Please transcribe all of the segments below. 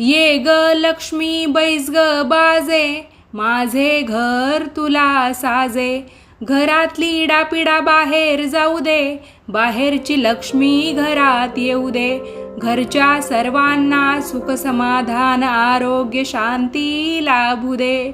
ये ग लक्ष्मी बैस ग बाजे माझे घर तुला साजे. घरातली डापिडा बाहेर जाऊ दे बाहेरची लक्ष्मी घरात येऊ दे. घरच्या सर्वांना सुख समाधान आरोग्य शांती लाभू दे.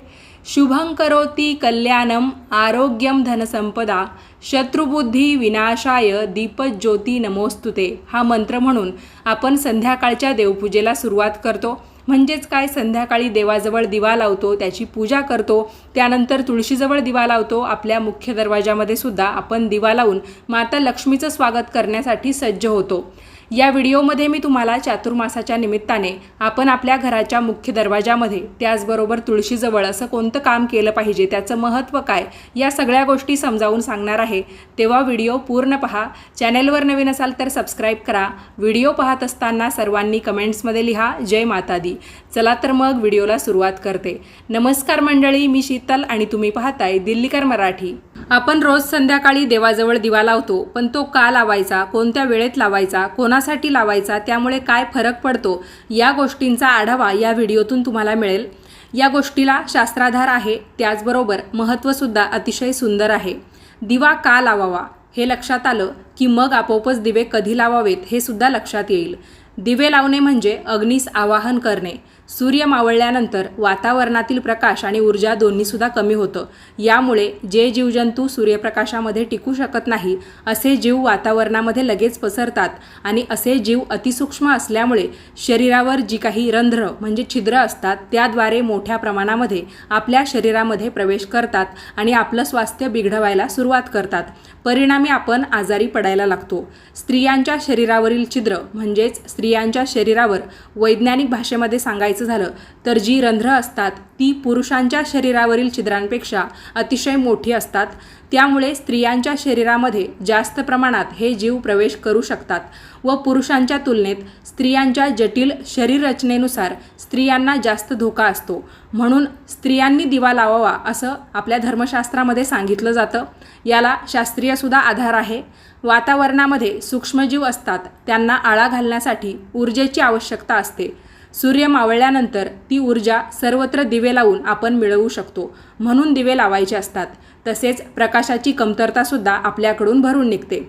शुभं करोति कल्याणम आरोग्यम धनसंपदा शत्रुबुद्धी विनाशाय दीपज्योती नमोस्तुते हा मंत्र म्हणून आपण संध्याकाळच्या देवपूजेला सुरुवात करतो. म्हणजेच काय? संध्याकाळी देवाजवळ दिवा लावतो त्याची पूजा करतो त्यानंतर तुळशीजवळ दिवा लावतो आपल्या मुख्य दरवाजामध्ये सुद्धा आपण दिवा लावून माता लक्ष्मीचं स्वागत करण्यासाठी सज्ज होतो. या व्हिडिओमध्ये मी तुम्हाला चातुर्मासाच्या निमित्ताने आपण आपल्या घराच्या मुख्य दरवाजामध्ये त्याचबरोबर तुळशीजवळ असं कोणतं काम केलं पाहिजे त्याचं महत्त्व काय या सगळ्या गोष्टी समजावून सांगणार आहे. तेव्हा व्हिडिओ पूर्ण पहा. चॅनेलवर नवीन असाल तर सबस्क्राईब करा. व्हिडिओ पाहत असताना सर्वांनी कमेंट्समध्ये लिहा जय माता दी चला तर मग व्हिडिओला सुरुवात करते. नमस्कार मंडळी मी शीतल आणि तुम्ही पाहताय दिल्लीकर मराठी. आपण रोज संध्याकाळी देवाजवळ दिवा लावतो पण तो का लावायचा कोणत्या वेळेत लावायचा कोणासाठी लावायचा त्यामुळे काय फरक पडतो या गोष्टींचा आढावा या व्हिडिओतून तुम्हाला मिळेल. या गोष्टीला शास्त्राधार आहे त्याचबरोबर महत्त्वसुद्धा अतिशय सुंदर आहे. दिवा का लावावा? हे लक्षात आलं की मग आपोआपच दिवे कधी लावावेत हे सुद्धा लक्षात येईल. दिवे लावणे म्हणजे अग्नीस आवाहन करणे. सूर्य मावळल्यानंतर वातावरणातील प्रकाश आणि ऊर्जा दोन्हीसुद्धा कमी होतं. यामुळे जे जीवजंतू सूर्यप्रकाशामध्ये टिकू शकत नाही असे जीव वातावरणामध्ये लगेच पसरतात आणि असे जीव अतिसूक्ष्म असल्यामुळे शरीरावर जी काही रंध्र म्हणजे छिद्र असतात त्याद्वारे मोठ्या प्रमाणामध्ये आपल्या शरीरामध्ये प्रवेश करतात आणि आपलं स्वास्थ्य बिघडवायला सुरुवात करतात. परिणामी आपण आजारी पडायला लागतो. स्त्रियांच्या शरीरावरील छिद्र म्हणजेच स्त्रियांच्या शरीरावर वैज्ञानिक भाषेमध्ये सांगायचं झालं तर जी रंध्र असतात ती पुरुषांच्या शरीरावरील छिद्रांपेक्षा अतिशय मोठी असतात. त्यामुळे स्त्रियांच्या शरीरामध्ये जास्त प्रमाणात हे जीव प्रवेश करू शकतात. व पुरुषांच्या तुलनेत स्त्रियांच्या जटिल शरीररचनेनुसार स्त्रियांना जास्त धोका असतो. म्हणून स्त्रियांनी दिवा लावावा असं आपल्या धर्मशास्त्रामध्ये सांगितलं जातं. याला शास्त्रीयसुद्धा आधार आहे. वातावरणामध्ये सूक्ष्मजीव असतात त्यांना आळा घालण्यासाठी ऊर्जेची आवश्यकता असते. सूर्य मावळल्यानंतर ती ऊर्जा सर्वत्र दिवे लावून आपण मिळवू शकतो म्हणून दिवे लावायचे असतात. तसेच प्रकाशाची कमतरतासुद्धा आपल्याकडून भरून निघते.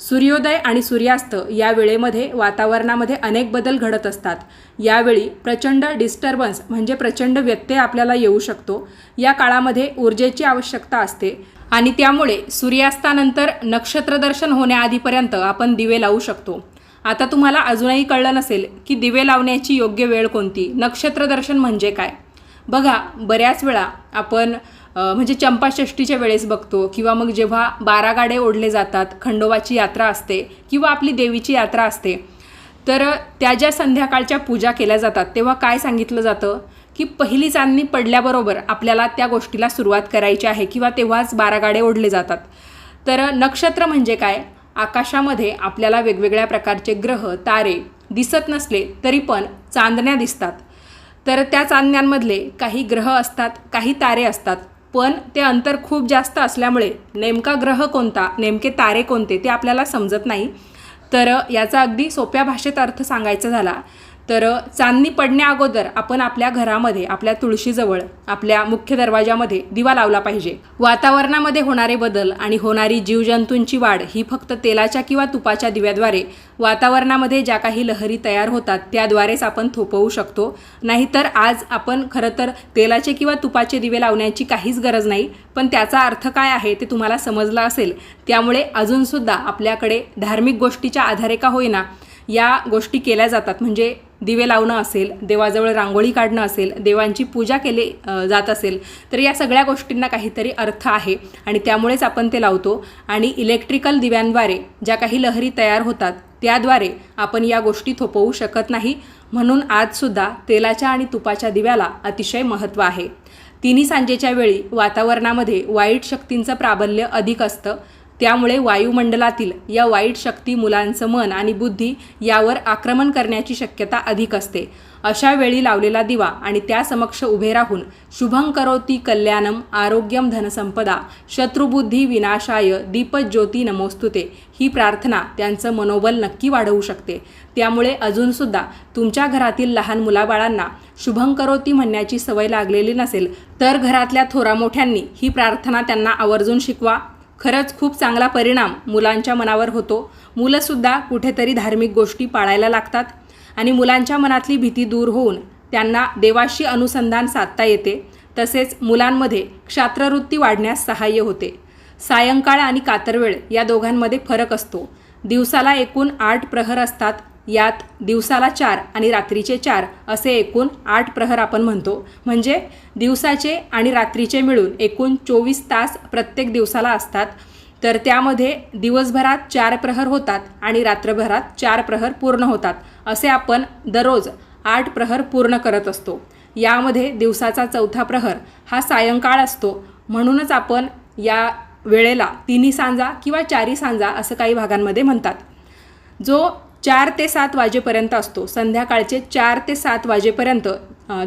सूर्योदय आणि सूर्यास्त या वेळेमध्ये वातावरणामध्ये अनेक बदल घडत असतात. यावेळी प्रचंड डिस्टर्बन्स म्हणजे प्रचंड व्यत्यय आपल्याला येऊ शकतो. या काळामध्ये ऊर्जेची आवश्यकता असते आणि त्यामुळे सूर्यास्तानंतर नक्षत्रदर्शन होण्याआधीपर्यंत आपण दिवे लावू शकतो. आता तुम्हाला अजूनही कळलं नसेल की दिवे लावण्याची योग्य वेळ कोणती. नक्षत्रदर्शन म्हणजे काय? बघा बऱ्याच वेळा आपण म्हणजे चंपाषष्टीच्या वेळेस बघतो किंवा मग जेव्हा बारा गाडे ओढले जातात खंडोबाची यात्रा असते किंवा आपली देवीची यात्रा असते तर त्या ज्या संध्याकाळच्या पूजा केल्या जातात तेव्हा काय सांगितलं जातं? की पहिली चांदणी पडल्याबरोबर आपल्याला त्या गोष्टीला सुरुवात करायची आहे किंवा तेव्हाच बारा गाडे ओढले जातात. तर नक्षत्र म्हणजे काय? आकाशामध्ये आपल्याला वेगवेगळ्या प्रकारचे ग्रह तारे दिसत नसले तरी पण चांदण्या दिसतात. तर त्या चांदण्यांमधले काही ग्रह असतात काही तारे असतात. पण ते अंतर खूप जास्त असल्यामुळे नेमका ग्रह कोणता नेमके तारे कोणते ते आपल्याला समजत नाही. तर याचा अगदी सोप्या भाषेत अर्थ सांगायचा झाला तर चांदणी पडण्या अगोदर आपण आपल्या घरामध्ये आपल्या तुळशीजवळ आपल्या मुख्य दरवाजामध्ये दिवा लावला पाहिजे. वातावरणामध्ये होणारे बदल आणि होणारी जीवजंतूंची वाढ ही फक्त तेलाच्या किंवा तुपाच्या दिव्याद्वारे वातावरणामध्ये ज्या काही लहरी तयार होतात त्याद्वारेच आपण थोपवू शकतो. नाहीतर आज आपण खरं तर तेलाचे किंवा तुपाचे दिवे लावण्याची काहीच गरज नाही पण त्याचा अर्थ काय आहे ते तुम्हाला समजलं असेल. त्यामुळे अजूनसुद्धा आपल्याकडे धार्मिक गोष्टीच्या आधारे का होईना या गोष्टी केल्या जातात. म्हणजे दिवे लावणं असेल देवाजवळ रांगोळी काढणं असेल देवांची पूजा केली जात असेल तर या सगळ्या गोष्टींना काहीतरी अर्थ आहे आणि त्यामुळेच आपण ते लावतो. आणि इलेक्ट्रिकल दिव्यांद्वारे ज्या काही लहरी तयार होतात त्याद्वारे आपण या गोष्टी थोपवू शकत नाही. म्हणून आजसुद्धा तेलाच्या आणि तुपाच्या दिव्याला अतिशय महत्त्व आहे. तिन्ही सांजेच्या वेळी वातावरणामध्ये वाईट शक्तींचं प्राबल्य अधिक असतं. त्यामुळे वायुमंडलातील या वाईट शक्ती मुलांचं मन आणि बुद्धी यावर आक्रमण करण्याची शक्यता अधिक असते. अशा वेळी लावलेला दिवा आणि त्या समक्ष उभे राहून शुभं करोती कल्याणम आरोग्यम धनसंपदा शत्रुबुद्धी विनाशाय दीपज्योती नमोस्तुते ही प्रार्थना त्यांचं मनोबल नक्की वाढवू शकते. त्यामुळे अजूनसुद्धा तुमच्या घरातील लहान मुलाबाळांना शुभं करोती म्हणण्याची सवय लागलेली नसेल तर घरातल्या थोरा मोठ्यांनी ही प्रार्थना त्यांना आवर्जून शिकवा. खरंच खूप चांगला परिणाम मुलांच्या मनावर होतो. मुलंसुद्धा कुठेतरी धार्मिक गोष्टी पाळायला लागतात आणि मुलांच्या मनातली भीती दूर होऊन त्यांना देवाशी अनुसंधान साधता येते. तसेच मुलांमध्ये क्षात्रवृत्ती वाढण्यास सहाय्य होते. सायंकाळ आणि कातरवेळ या दोघांमध्ये फरक असतो. दिवसाला एकूण आठ प्रहर असतात. यात दिवसाला चार आणि रात्रीचे चार असे एकूण आठ प्रहर आपण म्हणतो. म्हणजे दिवसाचे आणि रात्रीचे मिळून एकूण चोवीस तास प्रत्येक दिवसाला असतात. तर त्यामध्ये दिवसभरात चार प्रहर होतात आणि रात्रभरात चार प्रहर पूर्ण होतात असे आपण दररोज आठ प्रहर पूर्ण करत असतो. यामध्ये दिवसाचा चौथा प्रहर हा सायंकाळ असतो. म्हणूनच आपण या वेळेला तिन्ही सांजा किंवा चारी सांजा असं काही भागांमध्ये म्हणतात. जो चार ते सात वाजेपर्यंत असतो. संध्याकाळचे चार ते सात वाजेपर्यंत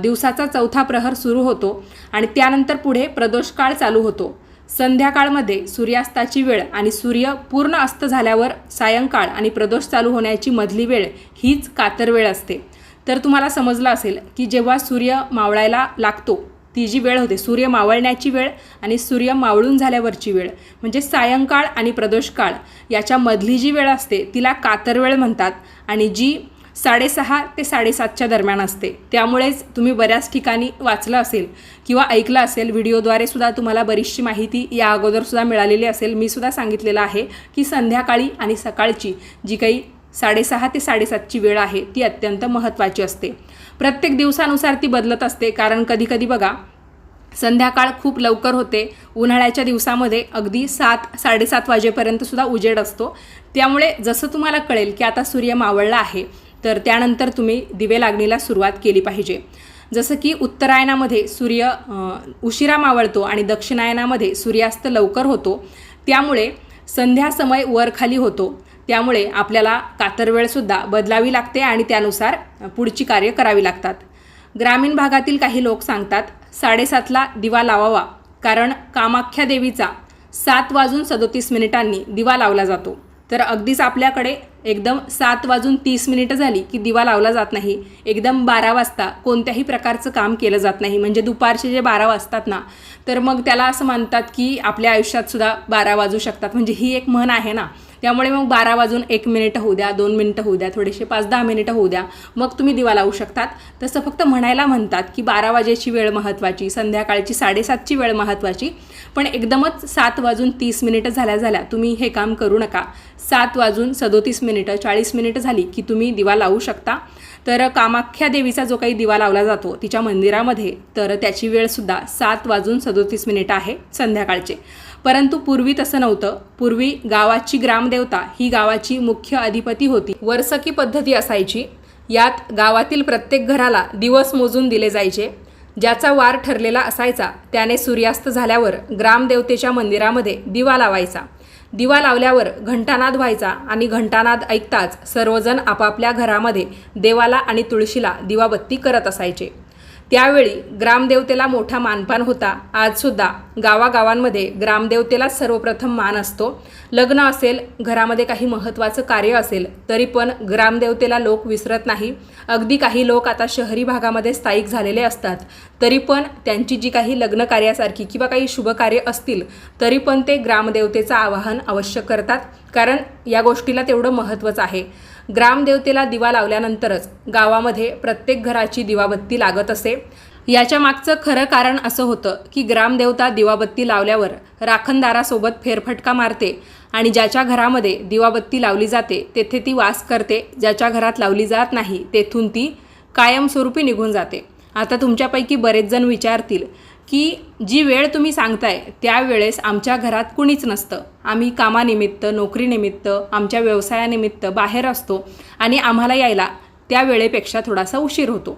दिवसाचा चौथा प्रहर सुरू होतो आणि त्यानंतर पुढे प्रदोषकाळ चालू होतो. संध्याकाळमध्ये सूर्यास्ताची वेळ आणि सूर्य पूर्ण अस्त झाल्यावर सायंकाळ आणि प्रदोष चालू होण्याची मधली वेळ हीच कातर वेळ असते. तर तुम्हाला समजलं असेल की जेव्हा सूर्य मावळायला लागतो ती जी वेळ होते सूर्य मावळण्याची वेळ आणि सूर्य मावळून झाल्यावरची वेळ म्हणजे सायंकाळ आणि प्रदोषकाळ याच्यामधली जी वेळ असते तिला कातरवेळ म्हणतात आणि जी साडेसहा ते साडेसातच्या दरम्यान असते. त्यामुळेच तुम्ही बऱ्याच ठिकाणी वाचलं असेल किंवा ऐकलं असेल व्हिडिओद्वारे सुद्धा तुम्हाला बरीचशी माहिती या अगोदरसुद्धा मिळालेली असेल. मी सुद्धा सांगितलेलं आहे की संध्याकाळी आणि सकाळची जी काही साडेसहा ते साडेसातची वेळ आहे ती अत्यंत महत्त्वाची असते. प्रत्येक दिवसानुसार ती बदलत असते. कारण कधीकधी बघा संध्याकाळ खूप लवकर होते. उन्हाळ्याच्या दिवसामध्ये अगदी सात साडेसात वाजेपर्यंत सुद्धा उजेड असतो. त्यामुळे जसं तुम्हाला कळेल की आता सूर्य मावळला आहे तर त्यानंतर तुम्ही दिवे लागणीला सुरुवात केली पाहिजे. जसं की उत्तरायणामध्ये सूर्य उशिरा मावळतो आणि दक्षिणायनामध्ये सूर्यास्त लवकर होतो. त्यामुळे संध्यासमय वरखाली वर खाली होतो. त्यामुळे आपल्याला कातरवेळसुद्धा बदलावी लागते आणि त्यानुसार पुढची कार्य करावी लागतात. ग्रामीण भागातील काही लोक सांगतात साडेसातला दिवा लावावा कारण कामाख्या देवीचा सात वाजून सदोतीस मिनिटांनी दिवा लावला जातो. तर अगदीच आपल्याकडे एकदम सात वाजून तीस मिनिटं झाली की दिवा लावला जात नाही. एकदम बारा वाजता कोणत्याही प्रकारचं काम केलं जात नाही. म्हणजे दुपारचे जे बारा वाजतात ना तर मग त्याला असं मानतात की आपल्या आयुष्यात सुद्धा बारा वाजू शकतात. म्हणजे ही एक म्हण आहे ना. त्यामुळे मग बारा वाजून एक मिनिटं होऊ द्या दोन मिनिटं होऊ द्या थोडेसे पाच दहा मिनिटं होऊ द्या मग तुम्ही दिवा लावू शकतात. तसं फक्त म्हणायला म्हणतात की बारा वाजेची वेळ महत्त्वाची संध्याकाळची साडेसातची वेळ महत्त्वाची पण एकदमच सात वाजून तीस मिनिटं झाल्या झाल्या तुम्ही हे काम करू नका. सात वाजून सदोतीस मिनिटं चाळीस मिनिटं झाली की तुम्ही दिवा लावू शकता. तर कामाख्या देवीचा जो काही दिवा लावला जातो तिच्या मंदिरामध्ये तर त्याची वेळसुद्धा सात वाजून सदोतीस मिनिटं आहे संध्याकाळचे. परंतु पूर्वी तसं नव्हतं. पूर्वी गावाची ग्रामदेवता ही गावाची मुख्य अधिपती होती. वर्सकी पद्धती असायची. यात गावातील प्रत्येक घराला दिवस मोजून दिले जायचे. ज्याचा वार ठरलेला असायचा त्याने सूर्यास्त झाल्यावर ग्रामदेवतेच्या मंदिरामध्ये दिवा लावायचा. दिवा लावल्यावर घंटानाद व्हायचा आणि घंटानाद ऐकताच सर्वजण आपापल्या घरामध्ये देवाला आणि तुळशीला दिवाबत्ती करत असायचे. त्यावेळी ग्रामदेवतेला मोठा मानपान होता. आजसुद्धा गावागावांमध्ये ग्रामदेवतेला सर्वप्रथम मान असतो. लग्न असेल घरामध्ये काही महत्त्वाचं कार्य असेल तरी पण ग्रामदेवतेला लोक विसरत नाही. अगदी काही लोक आता शहरी भागामध्ये स्थायिक झालेले असतात. तरी पण त्यांची जी काही लग्न कार्यासारखी किंवा काही शुभकार्य असतील तरी पण ते ग्रामदेवतेचं आवाहन अवश्य करतात. कारण या गोष्टीला तेवढं महत्त्वच आहे. ग्रामदेवतेला दिवा लावल्यानंतरच गावामध्ये प्रत्येक घराची दिवाबत्ती लागत असे. याच्या मागचं खरं कारण असं होतं की ग्रामदेवता दिवाबत्ती लावल्यावर राखणदारासोबत फेरफटका मारते आणि ज्याच्या घरामध्ये दिवाबत्ती लावली जाते तेथे ती वास करते ज्याच्या घरात लावली जात नाही तेथून ती कायमस्वरूपी निघून जाते. आता तुमच्यापैकी बरेच जण विचारतील की जी वेळ तुम्ही सांगताय त्यावेळेस आमच्या घरात कुणीच नसतं. आम्ही कामानिमित्त नोकरीनिमित्त आमच्या व्यवसायानिमित्त बाहेर असतो आणि आम्हाला यायला त्या वेळेपेक्षा थोडासा उशीर होतो.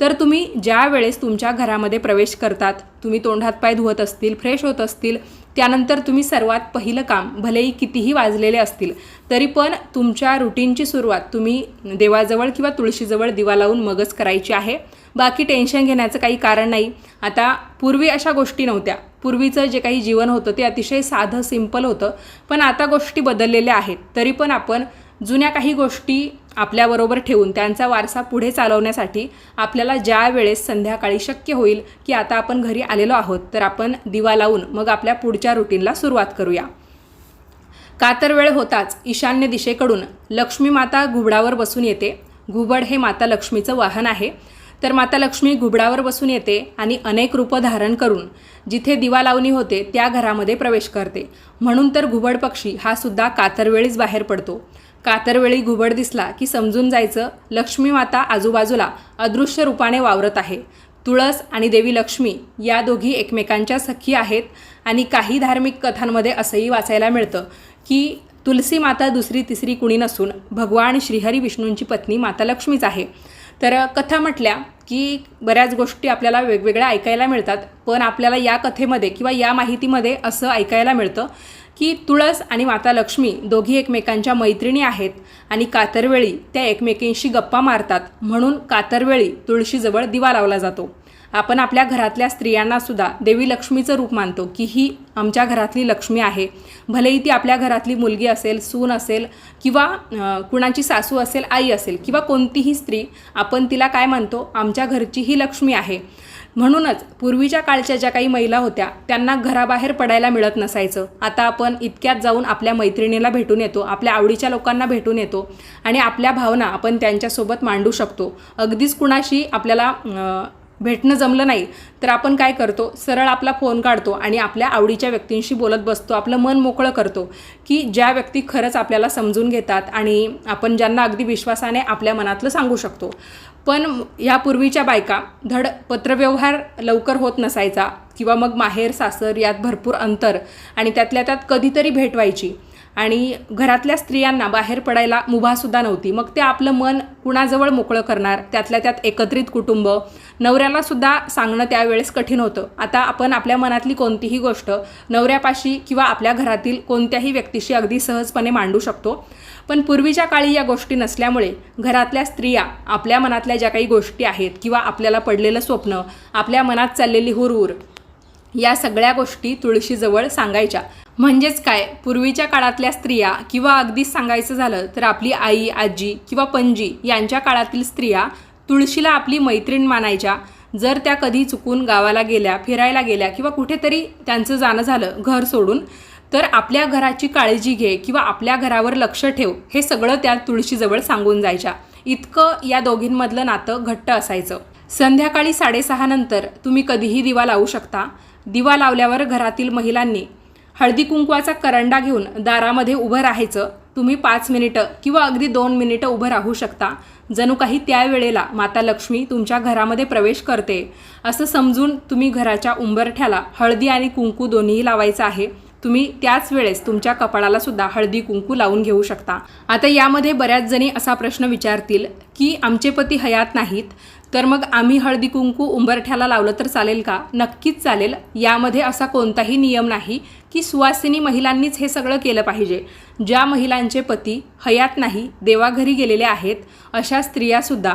तर तुम्ही ज्या वेळेस तुमच्या घरामध्ये प्रवेश करतात तुम्ही तोंडात पाय धुवत असतील फ्रेश होत असतील त्यानंतर तुम्ही सर्वात पहिलं काम भलेही कितीही वाजलेले असतील तरी पण तुमच्या रुटीनची सुरुवात तुम्ही देवाजवळ किंवा तुळशीजवळ दिवा लावून मगच करायची आहे. बाकी टेन्शन घेण्याचं काही कारण नाही. आता पूर्वी अशा गोष्टी नव्हत्या. पूर्वीचं जे काही जीवन होतं ते अतिशय साधं सिंपल होतं. पण आता गोष्टी बदललेल्या आहेत. तरी पण आपण जुन्या काही गोष्टी आपल्याबरोबर ठेवून त्यांचा वारसा पुढे चालवण्यासाठी आपल्याला ज्या वेळेस संध्याकाळी शक्य होईल की आता आपण घरी आलेलो आहोत तर आपण दिवा लावून मग आपल्या पुढच्या रुटीनला सुरुवात करूया. कातर वेळ होताच ईशान्य दिशेकडून. लक्ष्मी माता घुबडावर बसून येते. घुबड हे माता लक्ष्मीचं वाहन आहे. तर माता लक्ष्मी घुबडावर बसून येते आणि अनेक रूपं धारण करून जिथे दिवा लावणी होते त्या घरामध्ये प्रवेश करते. म्हणून तर घुबड पक्षी हा सुद्धा कातरवेळीच बाहेर पडतो. कातरवेळी घुबड दिसला की समजून जायचं लक्ष्मी माता आजूबाजूला अदृश्य रूपाने वावरत आहे. तुळस आणि देवी लक्ष्मी या दोघी एकमेकांच्या सखी आहेत आणि काही धार्मिक कथांमध्ये असंही वाचायला मिळतं की तुलसी माता दुसरी तिसरी कुणी नसून भगवान श्रीहरी विष्णूंची पत्नी माता लक्ष्मीच आहे. तर कथा म्हटल्या की बऱ्याच गोष्टी आपल्याला वेगवेगळ्या ऐकायला मिळतात पण आपल्याला या कथेमध्ये किंवा या माहितीमध्ये असं ऐकायला मिळतं की तुळस आणि माता लक्ष्मी दोघी एकमेकांच्या मैत्रिणी आहेत आणि कातरवेळी त्या एकमेकींशी गप्पा मारतात म्हणून कातरवेळी तुळशीजवळ दिवा लावला जातो. आपण आपल्या घरातल्या स्त्रियांना सुद्धा देवी लक्ष्मीचं रूप मानतो की ही आमच्या घरातली लक्ष्मी आहे. भलेही ती आपल्या घरातली मुलगी असेल सून असेल किंवा कुणाची सासू असेल आई असेल किंवा कोणतीही स्त्री आपण तिला काय म्हणतो आमच्या घरची ही लक्ष्मी आहे. म्हणूनच पूर्वीच्या काळच्या ज्या काही महिला होत्या त्यांना घराबाहेर पडायला मिळत नसायचं. आता आपण इतक्यात जाऊन आपल्या मैत्रिणीला भेटून येतो आपल्या आवडीच्या लोकांना भेटून येतो आणि आपल्या भावना आपण त्यांच्यासोबत मांडू शकतो. अगदीच कुणाशी आपल्याला भेटणं जमलं नाही तर आपण काय करतो? सरळ आपला फोन काढतो आणि आपल्या आवडीच्या व्यक्तींशी बोलत बसतो. आपलं मन मोकळं करतो की ज्या व्यक्ती खरंच आपल्याला समजून घेतात आणि आपण ज्यांना अगदी विश्वासाने आपल्या मनातलं सांगू शकतो. पण ह्या पूर्वीच्या बायका धड पत्रव्यवहार लवकर होत नसायचा किंवा मग माहेर सासर यात भरपूर अंतर आणि त्यातल्या त्यात कधीतरी भेट व्हायची आणि घरातल्या स्त्रियांना बाहेर पडायला मुभासुद्धा नव्हती. मग ते आपलं मन कुणाजवळ मोकळं करणार त्यातल्या त्यात एकत्रित कुटुंब नवऱ्याला सुद्धा सांगणं त्यावेळेस कठीण होतं. आता आपण आपल्या मनातली कोणतीही गोष्ट नवऱ्यापाशी किंवा आपल्या घरातील कोणत्याही व्यक्तीशी अगदी सहजपणे मांडू शकतो. पण पूर्वीच्या काळी या गोष्टी नसल्यामुळे घरातल्या स्त्रिया आपल्या मनातल्या ज्या काही गोष्टी आहेत किंवा आपल्याला पडलेलं स्वप्न आपल्या मनात चाललेली हुरहुर या सगळ्या गोष्टी तुळशीजवळ सांगायच्या. म्हणजेच काय? पूर्वीच्या काळातल्या स्त्रिया किंवा अगदीच सांगायचं झालं तर आपली आई आजी किंवा पणजी यांच्या काळातील स्त्रिया तुळशीला आपली मैत्रीण मानायच्या. जर त्या कधी चुकून गावाला गेल्या फिरायला गेल्या किंवा कुठेतरी त्यांचं जाणं झालं घर सोडून तर आपल्या घराची काळजी घे किंवा आपल्या घरावर लक्ष ठेव हे सगळं त्या तुळशीजवळ सांगून जायच्या. इतकं या दोघींमधलं नातं घट्ट असायचं. संध्याकाळी साडेसहा नंतर तुम्ही कधीही दिवा लावू शकता. दिवा लावल्यावर घरातील महिलांनी हळदी कुंकवाचा करंडा घेऊन दारामध्ये उभं राहायचं. तुम्ही पाच मिनिटं किंवा अगदी दोन मिनिटं उभं राहू शकता. जणू काही त्यावेळेला माता लक्ष्मी तुमच्या घरामध्ये प्रवेश करते. असं समजून तुम्ही घराच्या उंबरठ्याला हळदी आणि कुंकू दोन्हीही लावायचं आहे. तुम्ही त्याच वेळेस तुमच्या कपाळाला सुद्धा हळदी कुंकू लावून घेऊ शकता. आता यामध्ये बऱ्याच जणी असा प्रश्न विचारतील की आमचे पती हयात नाहीत. तर मग आम्ही हळदी कुंकू उंबरठ्याला लावलं तर चालेल का? नक्कीच चालेल. यामध्ये असा कोणताही नियम नाही की सुवासिनी महिलांनीच हे सगळं केलं पाहिजे. ज्या महिलांचे पती हयात नाही देवाघरी गेलेले आहेत अशा स्त्रियासुद्धा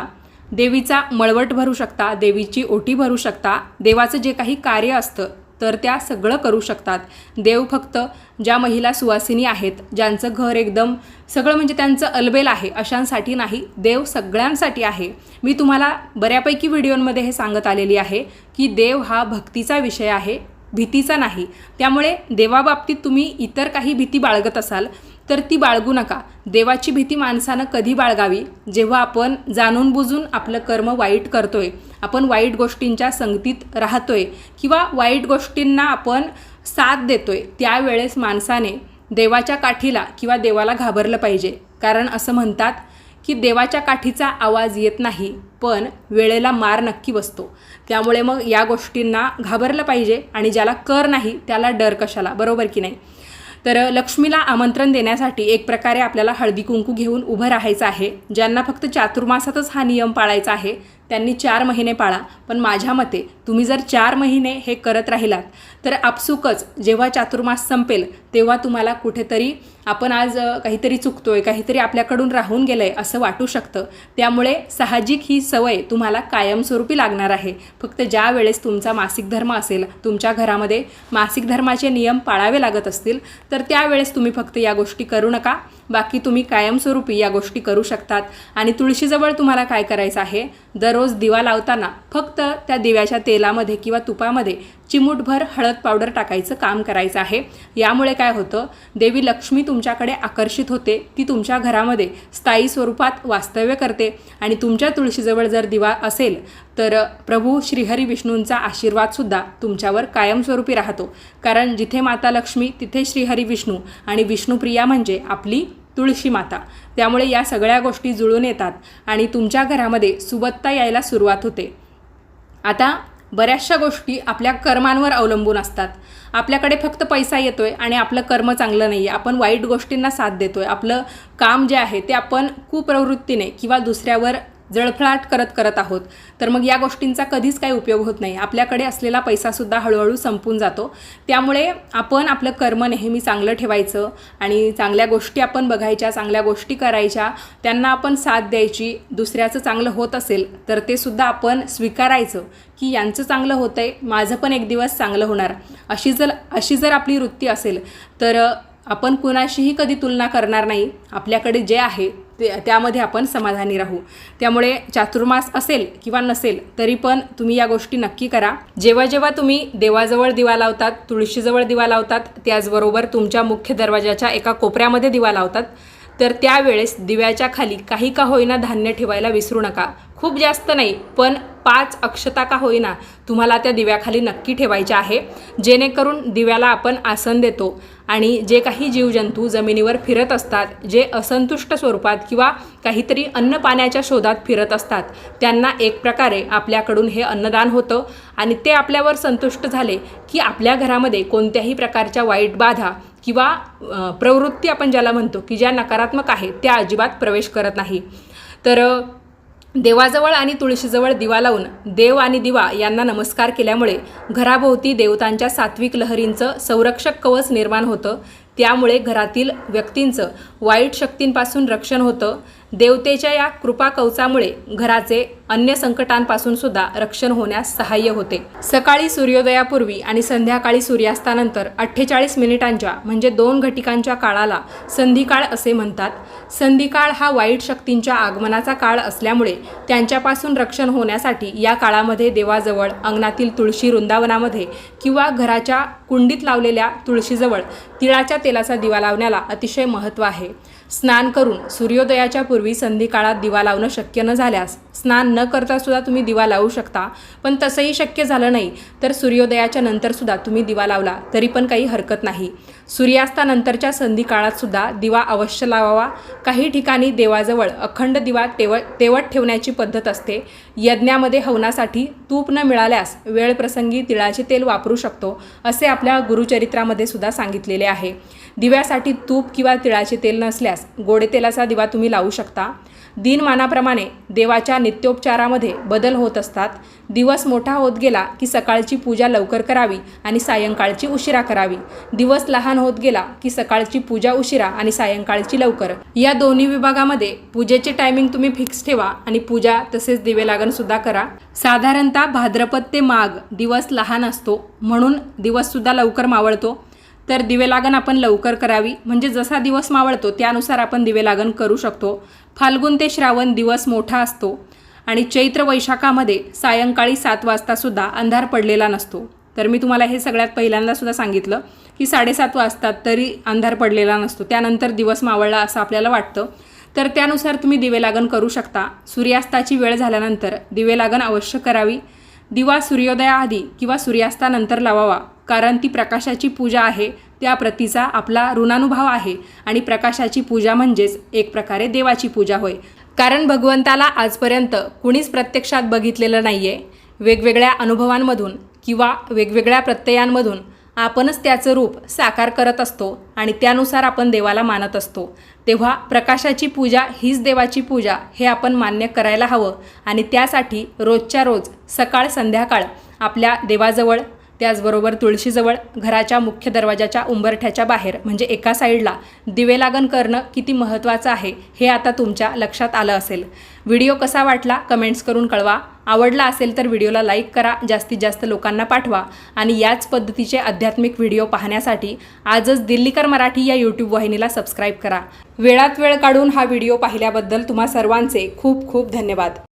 देवीचा मळवट भरू शकता देवीची ओटी भरू शकता देवाचं जे काही कार्य असतं तर त्या सगळं करू शकतात. देव फक्त ज्या महिला सुवासिनी आहेत ज्यांचं घर एकदम सगळं म्हणजे त्यांचं अलबेल आहे अशांसाठी नाही देव सगळ्यांसाठी आहे. मी तुम्हाला बऱ्यापैकी व्हिडिओंमध्ये हे सांगत आलेली आहे की देव हा भक्तीचा विषय आहे भीतीचा नाही. त्यामुळे देवाबाबतीत तुम्ही इतर काही भीती बाळगत असाल तर ती बाळगू नका. देवाची भीती माणसानं कधी बाळगावी? जेव्हा आपण जाणून बुजून आपलं कर्म वाईट करतोय आपण वाईट गोष्टींच्या संगतीत राहतोय किंवा वाईट गोष्टींना आपण साथ देतोय त्यावेळेस माणसाने देवाच्या काठीला किंवा देवाला घाबरलं पाहिजे. कारण असं म्हणतात की देवाच्या काठीचा आवाज येत नाही पण वेळेला मार नक्की बसतो. त्यामुळे मग या गोष्टींना घाबरलं पाहिजे आणि ज्याला कर नाही त्याला डर कशाला? बरोबर की नाही? तर लक्ष्मीला आमंत्रण देण्यासाठी एक प्रकारे आपल्याला हळदी कुंकू घेऊन उभं राहायचं आहे. ज्यांना फक्त चातुर्मासातच हा नियम पाळायचा आहे त्यांनी चार महिने पाळा. पण माझ्या मते तुम्ही जर चार महिने हे करत राहिलात तर आपसुकच जेव्हा चातुर्मास संपेल तेव्हा तुम्हाला कुठेतरी आपण आज काहीतरी चुकतो आहे काहीतरी आपल्याकडून राहून गेलं आहे असं वाटू शकतं. त्यामुळे साहजिक ही सवय तुम्हाला कायमस्वरूपी लागणार आहे. फक्त ज्या वेळेस तुमचा मासिक धर्म असेल तुमच्या घरामध्ये मासिक धर्माचे नियम पाळावे लागत असतील तर त्यावेळेस तुम्ही फक्त या गोष्टी करू नका. बाकी तुम्ही कायमस्वरूपी या गोष्टी करू शकतात. आणि तुळशीजवळ तुम्हाला काय करायचं आहे? दर दररोज दिवा लावताना फक्त त्या दिव्याच्या तेलामध्ये किंवा तुपामध्ये चिमूटभर हळद पावडर टाकायचं काम करायचं आहे. यामुळे काय होतं? देवी लक्ष्मी तुमच्याकडे आकर्षित होते. ती तुमच्या घरामध्ये स्थायी स्वरूपात वास्तव्य करते. आणि तुमच्या तुळशीजवळ जर दिवा असेल तर प्रभू श्रीहरी विष्णूंचा आशीर्वादसुद्धा तुमच्यावर कायमस्वरूपी राहतो. कारण जिथे माता लक्ष्मी तिथे श्रीहरी विष्णू आणि विष्णुप्रिया म्हणजे आपली तुळशी माता. त्यामुळे या सगळ्या गोष्टी जुळून येतात आणि तुमच्या घरामध्ये सुबत्ता यायला सुरुवात होते. आता बऱ्याचशा गोष्टी आपल्या कर्मांवर अवलंबून असतात. आपल्याकडे फक्त पैसा येतो आहे आणि आपलं कर्म चांगलं नाही आहे आपण वाईट गोष्टींना साथ देतो आहे आपलं काम जे आहे ते आपण कुप्रवृत्तीने किंवा दुसऱ्यावर जळफळाट करत करत आहोत. तर मग या गोष्टींचा कधीच काही उपयोग होत नाही. आपल्याकडे असलेला पैसासुद्धा हळूहळू संपून जातो. त्यामुळे आपण आपलं कर्म नेहमी चांगलं ठेवायचं आणि चांगल्या गोष्टी आपण बघायच्या चांगल्या गोष्टी करायच्या त्यांना आपण साथ द्यायची दुसऱ्याचं चांगलं होत असेल तर ते सुद्धा आपण स्वीकारायचं की यांचं चांगलं होतं आहे माझं पण एक दिवस चांगलं होणार. अशी जर अशी जर आपली वृत्ती असेल तर आपण कुणाशीही कधी तुलना करणार नाही. आपल्याकडे जे आहे ते त्यामध्ये आपण समाधानी राहू. त्यामुळे चातुर्मास असेल किंवा नसेल तरी पण तुम्ही या गोष्टी नक्की करा. जेव्हा जेव्हा तुम्ही देवाजवळ दिवा लावतात तुळशीजवळ दिवा लावतात त्याचबरोबर तुमच्या मुख्य दरवाजाच्या एका कोपऱ्यामध्ये दिवा लावतात तर त्यावेळेस दिव्याच्या खाली काही का होईना धान्य ठेवायला विसरू नका. खूप जास्त नाही पण पाच अक्षता का होईना तुम्हाला त्या दिव्याखाली नक्की ठेवायचे आहे. जेणेकरून दिव्याला आपण आसन देतो आणि जे काही जीवजंतू जमिनीवर फिरत असतात जे असंतुष्ट स्वरूपात किंवा काहीतरी अन्न पाण्याच्या शोधात फिरत असतात त्यांना एक प्रकारे आपल्याकडून हे अन्नदान होतं आणि ते आपल्यावर संतुष्ट झाले की आपल्या घरामध्ये कोणत्याही प्रकारच्या वाईट बाधा किंवा प्रवृत्ती आपण ज्याला म्हणतो की ज्या नकारात्मक आहेत त्या अजिबात प्रवेश करत नाही. तर देवाजवळ आणि तुळशीजवळ दिवा लावून देव आणि दिवा यांना नमस्कार केल्यामुळे घराभोवती देवतांच्या सात्विक लहरींचं संरक्षक कवच निर्माण होतं. त्यामुळे घरातील व्यक्तींचं वाईट शक्तींपासून रक्षण होतं. देवतेच्या या कृपा कवचामुळे घराचे अन्य संकटांपासून सुद्धा रक्षण होण्यास सहाय्य होते. सकाळी सूर्योदयापूर्वी आणि संध्याकाळी सूर्यास्तानंतर अठ्ठेचाळीस मिनिटांच्या म्हणजे दोन घटिकांच्या काळाला संधिकाळ असे म्हणतात. संधिकाळ हा वाईट शक्तींच्या आगमनाचा काळ असल्यामुळे त्यांच्यापासून रक्षण होण्यासाठी या काळामध्ये देवाजवळ अंगणातील तुळशी वृंदावनामध्ये किंवा घराच्या कुंडीत लावलेल्या तुळशीजवळ तिळाच्या तेलाचा दिवा लावण्याला अतिशय महत्त्व आहे. स्नान करून सूर्योदयाच्या पूर्वी संधिकाळात दिवा लावणं शक्य न झाल्यास स्नान न करता सुद्धा तुम्ही दिवा लावू शकता. पण तसंही शक्य झालं नाही तर सूर्योदयाच्या नंतर सुद्धा तुम्ही दिवा लावला तरी पण काही हरकत नाही. सूर्यास्तानंतरच्या संधिकाळात सुद्धा दिवा अवश्य लावावा. काही ठिकाणी देवाजवळ अखंड दिवा तेव तेवट ठेवण्याची पद्धत असते. यज्ञामध्ये हवनासाठी तूप न मिळाल्यास वेळप्रसंगी तिळाचे तेल वापरू शकतो असे आपल्या गुरुचरित्रामध्ये सुद्धा सांगितलेले आहे. दिव्यासाठी तूप किंवा तिळाचे तेल नसल्यास गोडे तेलाचा दिवा तुम्ही लावू शकता. दिनमानाप्रमाणे देवाच्या नित्योपचारामध्ये बदल होत असतात. दिवस मोठा होत गेला की सकाळची पूजा लवकर करावी आणि सायंकाळची उशिरा करावी. दिवस लहान होत गेला की सकाळची पूजा उशिरा आणि सायंकाळची लवकर. या दोन्ही विभागामध्ये पूजेचे टायमिंग तुम्ही फिक्स ठेवा आणि पूजा तसेच दिवे लागण सुद्धा करा. साधारणतः भाद्रपद ते माघ दिवस लहान असतो म्हणून दिवससुद्धा लवकर मावळतो. तर दिवे लागण आपण लवकर करावी म्हणजे जसा दिवस मावळतो त्यानुसार आपण दिवे लागण करू शकतो. फाल्गुन ते श्रावण दिवस मोठा असतो. आणि चैत्र वैशाखामध्ये सायंकाळी सात वाजतासुद्धा अंधार पडलेला नसतो. तर मी तुम्हाला हे सगळ्यात पहिल्यांदासुद्धा सांगितलं की साडेसात वाजतात तरी अंधार पडलेला नसतो. त्यानंतर दिवस मावळला असं आपल्याला वाटतं. तर त्यानुसार तुम्ही दिवे लागण करू शकता. सूर्यास्ताची वेळ झाल्यानंतर दिवे लागण अवश्य करावी. दिवा सूर्योदयाआधी किंवा सूर्यास्तानंतर लावावा. कारण ती प्रकाशाची पूजा आहे. त्या प्रतीचा आपला ऋणानुभाव आहे. आणि प्रकाशाची पूजा म्हणजेच एक प्रकारे देवाची पूजा होय. कारण भगवंताला आजपर्यंत कुणीच प्रत्यक्षात बघितलेलं नाही आहे वेगवेगळ्या अनुभवांमधून किंवा वेगवेगळ्या प्रत्ययांमधून आपणच त्याचं रूप साकार करत असतो आणि त्यानुसार आपण देवाला मानत असतो. तेव्हा प्रकाशाची पूजा हीच देवाची पूजा हे आपण मान्य करायला हवं आणि त्यासाठी रोजच्या रोज सकाळ संध्याकाळ आपल्या देवाजवळ त्याचबरोबर तुळशीजवळ घराच्या मुख्य दरवाजाच्या उंबरठ्याच्या बाहेर म्हणजे एका साईडला दिवे लागण करणं किती महत्त्वाचं आहे हे आता तुमच्या लक्षात आलं असेल. व्हिडिओ कसा वाटला कमेंट्स करून कळवा. आवडला असेल तर व्हिडिओला लाईक करा जास्तीत जास्त लोकांना पाठवा. आणि याच पद्धतीचे आध्यात्मिक व्हिडिओ पाहण्यासाठी आजच दिल्लीकर मराठी या यूट्यूब वाहिनीला सबस्क्राईब करा. वेळात वेळ काढून हा व्हिडिओ पाहिल्याबद्दल तुम्हा सर्वांचे खूप खूप धन्यवाद.